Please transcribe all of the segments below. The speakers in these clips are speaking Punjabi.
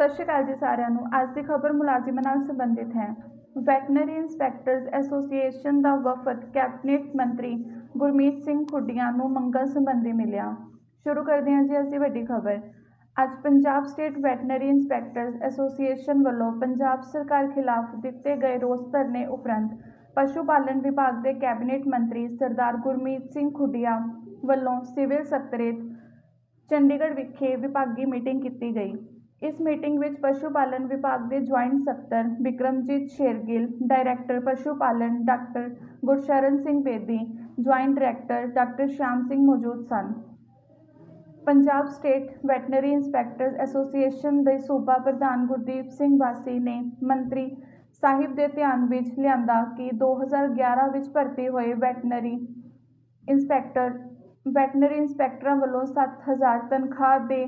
ਸਤਿ ਸ਼੍ਰੀ ਅਕਾਲ ਜੀ ਸਾਰਿਆਂ ਨੂੰ। ਅੱਜ ਦੀ ਖਬਰ ਮੁਲਾਜ਼ਮਾਂ ਨਾਲ ਸੰਬੰਧਿਤ ਹੈ। ਵੈਟਨਰੀ ਇੰਸਪੈਕਟਰਸ ਐਸੋਸੀਏਸ਼ਨ ਦਾ ਵਫਦ ਕੈਬਨਿਟ ਮੰਤਰੀ ਗੁਰਮੀਤ ਸਿੰਘ ਖੁੱਡੀਆਂ ਨੂੰ ਮੰਗਲ ਸੰਬੰਧੀ ਮਿਲਿਆ। ਸ਼ੁਰੂ ਕਰਦੇ ਹਾਂ ਜੀ ਅਸੀਂ ਵੱਡੀ ਖਬਰ। ਅੱਜ Punjab state veterinary inspectors association ਵੱਲੋਂ ਪੰਜਾਬ ਸਰਕਾਰ ਖਿਲਾਫ ਦਿੱਤੇ ਗਏ ਰੋਸ ਧਰਨੇ ਉਪਰੰਤ ਪਸ਼ੂ ਪਾਲਣ ਵਿਭਾਗ ਦੇ ਕੈਬਨਿਟ ਮੰਤਰੀ ਸਰਦਾਰ ਗੁਰਮੀਤ ਸਿੰਘ ਖੁੱਡੀਆ ਵੱਲੋਂ ਸਿਵਲ ਸਕੱਤਰੇਤ ਚੰਡੀਗੜ੍ਹ ਵਿਖੇ ਵਿਭਾਗੀ ਮੀਟਿੰਗ ਕੀਤੀ ਗਈ। ਇਸ ਮੀਟਿੰਗ ਵਿੱਚ ਪਸ਼ੂ ਪਾਲਣ ਵਿਭਾਗ ਦੇ ਜੁਆਇੰਟ ਸਕੱਤਰ ਬਿਕਰਮਜੀਤ ਸ਼ੇਰਗਿੱਲ, ਡਾਇਰੈਕਟਰ ਪਸ਼ੂ ਪਾਲਣ doctor Gursharan Singh Bedi, joint director doctor Sham Singh ਮੌਜੂਦ ਸਨ। Punjab state veterinary inspectors association ਦੇ ਸੂਬਾ ਪ੍ਰਧਾਨ ਗੁਰਦੀਪ ਸਿੰਘ ਵਾਸੀ ਨੇ ਮੰਤਰੀ ਸਾਹਿਬ ਦੇ ਧਿਆਨ ਵਿੱਚ ਲਿਆਂਦਾ ਕਿ 2011 ਵਿੱਚ ਭਰਤੀ ਹੋਏ ਵੈਟਨਰੀ ਇੰਸਪੈਕਟਰ ਵੈਟਨਰੀ ਇੰਸਪੈਕਟਰਾਂ ਵੱਲੋਂ 7000 ਤਨਖਾਹ ਦੇ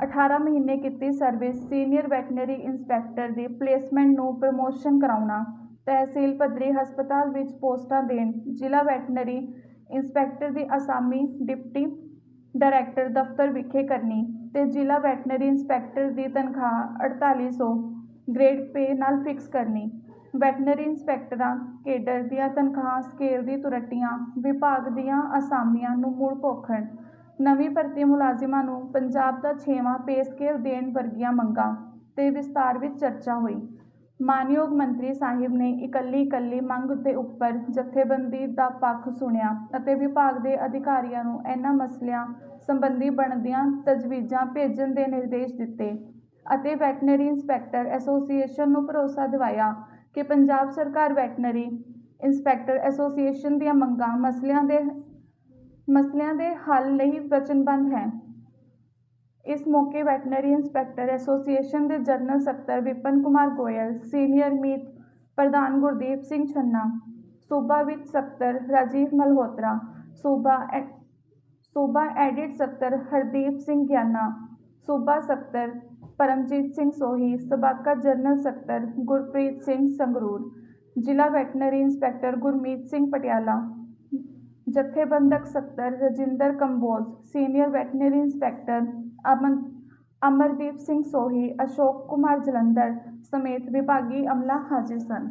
18 ਮਹੀਨੇ ਕੀਤੀ ਸਰਵਿਸ ਸੀਨੀਅਰ ਵੈਟਨਰੀ ਇੰਸਪੈਕਟਰ ਦੀ ਪਲੇਸਮੈਂਟ ਨੂੰ ਪ੍ਰਮੋਸ਼ਨ ਕਰਾਉਣਾ, ਤਹਿਸੀਲ ਪੱਧਰੀ ਹਸਪਤਾਲ ਵਿੱਚ ਪੋਸਟਾਂ ਦੇਣ, ਜ਼ਿਲ੍ਹਾ ਵੈਟਨਰੀ ਇੰਸਪੈਕਟਰ ਦੀ ਅਸਾਮੀ ਡਿਪਟੀ ਡਾਇਰੈਕਟਰ ਦਫ਼ਤਰ ਵਿਖੇ ਕਰਨੀ ਤੇ ਜ਼ਿਲ੍ਹਾ ਵੈਟਨਰੀ ਇੰਸਪੈਕਟਰ ਦੀ ਤਨਖਾਹ 4800 ਗ੍ਰੇਡ ਪੇ ਨਾਲ ਫਿਕਸ ਕਰਨੀ। ਵੈਟਨਰੀ ਇੰਸਪੈਕਟਰਾਂ ਕੇਡਰ ਦੀਆਂ ਤਨਖਾਹਾਂ ਸਕੇਲ ਦੀ ਤੁਰਟੀਆਂ, ਵਿਭਾਗ ਦੀਆਂ ਅਸਾਮੀਆਂ ਨੂੰ ਮੁੜ ਭੋਖਣ। ਨਵੀਂ ਭਰਤੀ ਮੁਲਾਜ਼ਮਾਂ ਨੂੰ ਪੰਜਾਬ ਦਾ 6ਵਾਂ ਪੇ ਸਕੇਲ ਦੇਣ ਵਰਗੀਆਂ ਮੰਗਾਂ ਤੇ ਵਿਸਤਾਰ ਵਿੱਚ ਚਰਚਾ ਹੋਈ। ਮਾਨਯੋਗ ਮੰਤਰੀ ਸਾਹਿਬ ਨੇ ਇਕੱਲੀ ਇਕੱਲੀ ਮੰਗ ਦੇ ਉੱਪਰ ਜਥੇਬੰਦੀ ਦਾ ਪੱਖ ਸੁਣਿਆ ਅਤੇ ਵਿਭਾਗ ਦੇ ਅਧਿਕਾਰੀਆਂ ਨੂੰ ਇਹਨਾਂ ਮਸਲਿਆਂ ਸੰਬੰਧੀ ਬਣਦੀਆਂ ਤਜਵੀਜ਼ਾਂ ਭੇਜਣ ਦੇ ਨਿਰਦੇਸ਼ ਦਿੱਤੇ ਅਤੇ ਵੈਟਨਰੀ ਇੰਸਪੈਕਟਰ ਐਸੋਸੀਏਸ਼ਨ ਨੂੰ ਭਰੋਸਾ ਦਿਵਾਇਆ ਕਿ ਪੰਜਾਬ ਸਰਕਾਰ ਵੈਟਨਰੀ ਇੰਸਪੈਕਟਰ ਐਸੋਸੀਏਸ਼ਨ ਦੀਆਂ ਮੰਗਾਂ ਮਸਲਿਆਂ ਦੇ ਮਸਲਿਆਂ ਦੇ ਹੱਲ ਲਈ ਵਚਨਬੱਧ ਹੈ। ਇਸ ਮੌਕੇ ਵੈਟਨਰੀ ਇੰਸਪੈਕਟਰ ਐਸੋਸੀਏਸ਼ਨ ਦੇ ਜਨਰਲ ਸਕੱਤਰ ਵਿਪਨ ਕੁਮਾਰ ਗੋਇਲ, ਸੀਨੀਅਰ ਮੀਤ ਪ੍ਰਧਾਨ ਗੁਰਦੀਪ ਸਿੰਘ ਛੰਨਾ, ਸੂਬਾ ਵਿੱਤ ਸਕੱਤਰ ਰਾਜੀਵ ਮਲਹੋਤਰਾ, ਸੂਬਾ ਐ- ਸੂਬਾ ਐਡਿਟ ਸਕੱਤਰ ਹਰਦੀਪ ਸਿੰਘ ਗਿਆਨਾ, ਸੂਬਾ ਸਕੱਤਰ ਪਰਮਜੀਤ ਸਿੰਘ ਸੋਹੀ, ਸਬਾਕਾ ਜਨਰਲ ਸਕੱਤਰ ਗੁਰਪ੍ਰੀਤ ਸਿੰਘ ਸੰਗਰੂਰ, ਜ਼ਿਲ੍ਹਾ ਵੈਟਨਰੀ ਇੰਸਪੈਕਟਰ ਗੁਰਮੀਤ ਸਿੰਘ ਪਟਿਆਲਾ ਜਥੇਬੰਦਕ ਸਕੱਤਰ Rajinder Kamboj, senior veterinary inspector Aman, Amardeep Singh Sohi, Ashok Kumar Jalandhar ਸਮੇਤ ਵਿਭਾਗੀ ਅਮਲਾ ਹਾਜ਼ਰ ਸਨ।